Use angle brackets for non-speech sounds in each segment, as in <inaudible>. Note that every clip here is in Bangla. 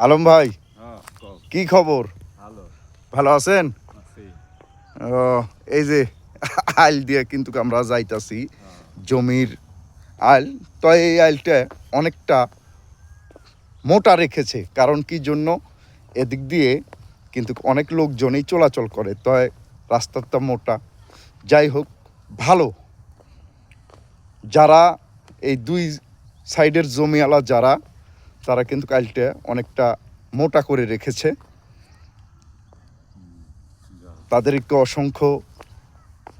আলম ভাই হ্যাঁ কি খবর? ভালো। আছেন? ও, এই যে <laughs> আইল দিয়ে কিন্তু আমরা যাইতাছি জমির আইল। তো এই আইলটা অনেকটা মোটা রেখেছে কারণ কি জন্য? এদিক দিয়ে কিন্তু অনেক লোকজনই চলাচল করে তো রাস্তাটা মোটা। যাই হোক ভালো। যারা এই দুই সাইডের জমিওয়ালা যারা তারা কিন্তু আইলটা অনেকটা মোটা করে রেখেছে। তাদেরকে অসংখ্য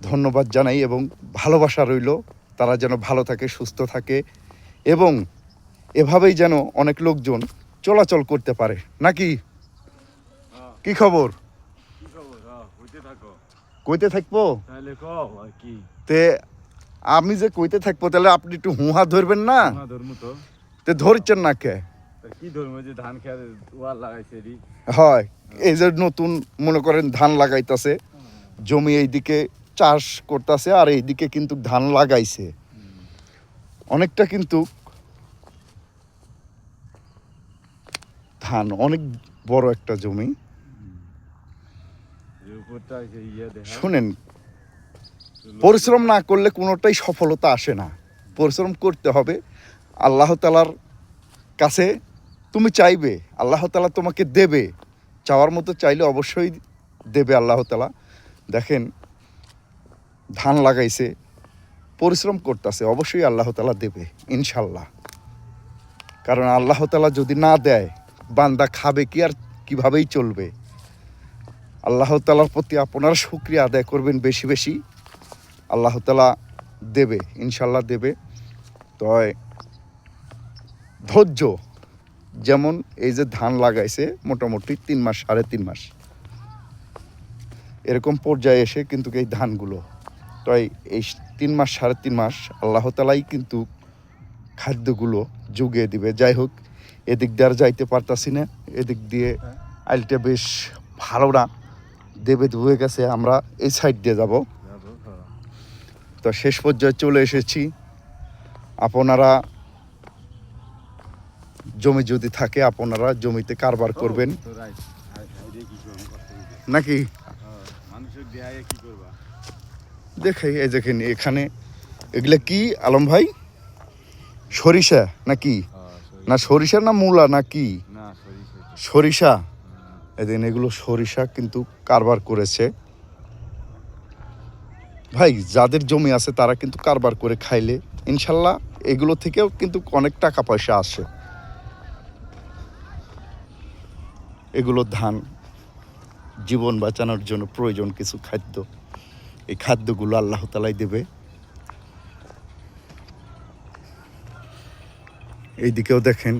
ধন্যবাদ জানাই এবং ভালোবাসা রইল। তারা যেন ভালো থাকে সুস্থ থাকে এবং এভাবেই যেন অনেক লোকজন চলাচল করতে পারে। নাকি? কি খবর? কইতে থাকব? তে আমি যে কইতে থাকব তাহলে আপনি একটু হুহা ধরবেন না? ধরছেন না কে? কি ধর্ম যে ধান খেতে ওয়ার লাগাইছে রি হয় এই যে নতুন মনে করেন ধান লাগাইতাছে জমি এইদিকে চাষ করতেছে আর এইদিকে কিন্তু ধান লাগাইছে। অনেকটা কিন্তু ধান অনেক বড় একটা জমি। ইয়ে শুনেন পরিশ্রম না করলে কোনোটাই সফলতা আসে না। পরিশ্রম করতে হবে আল্লাহ তালার কাছে তুমি চাইবে, আল্লাহ তালা তোমাকে দেবে। চাওয়ার মতো চাইলে অবশ্যই দেবে আল্লাহ তালা দেখেন, ধান লাগাইছে, পরিশ্রম করতেছে, অবশ্যই আল্লাহ তালা দেবে ইনশাল্লাহ কারণ আল্লাহ তালা যদি না দেয়, বান্দা খাবে কি আর কিভাবেই চলবে? আল্লাহ তালার প্রতি আপনারা শুক্রিয়া আদায় করবেন বেশি বেশি। আল্লাহ তালা দেবে ইনশাল্লাহ দেবে। তয়, ধৈর্য যেমন এই যে ধান লাগাইছে মোটামুটি তিন মাস সাড়ে তিন মাস। এরকম পর্যায়ে এসে কিন্তু এই ধানগুলো তাই এই তিন মাস সাড়ে তিন মাস আল্লাহ তালাই কিন্তু খাদ্যগুলো জুগিয়ে দিবে। যাই হোক এদিক দিয়ে আর যাইতে পারতাছি না। এদিক দিয়ে আইলটা বেশ ভালো না। দেবে ধুয়ে গেছে আমরা এই সাইড দিয়ে যাব। যাব হ্যাঁ। তো শেষ পর্যায়ে চলে এসেছি। আপনারা জমি যদি থাকে আপনারা জমিতে কারবার করবেন। নাকি? দেখাই এই দেখেন এখানে এগুলা কি আলম ভাই? সরিষা নাকি? না সরিষা না মূলা না কি সরিষা। এদিন এগুলো সরিষা কিন্তু কারবার করেছে। ভাই যাদের জমি আছে তারা কিন্তু কারবার করে খাইলে ইনশাল্লাহ এগুলো থেকেও কিন্তু অনেক টাকা পয়সা আসে। এগুলো ধান, জীবন বাঁচানোর জন্য প্রয়োজন কিছু খাদ্য। এই খাদ্যগুলো আল্লাহ তালাই দেবে। এইদিকেও দেখেন।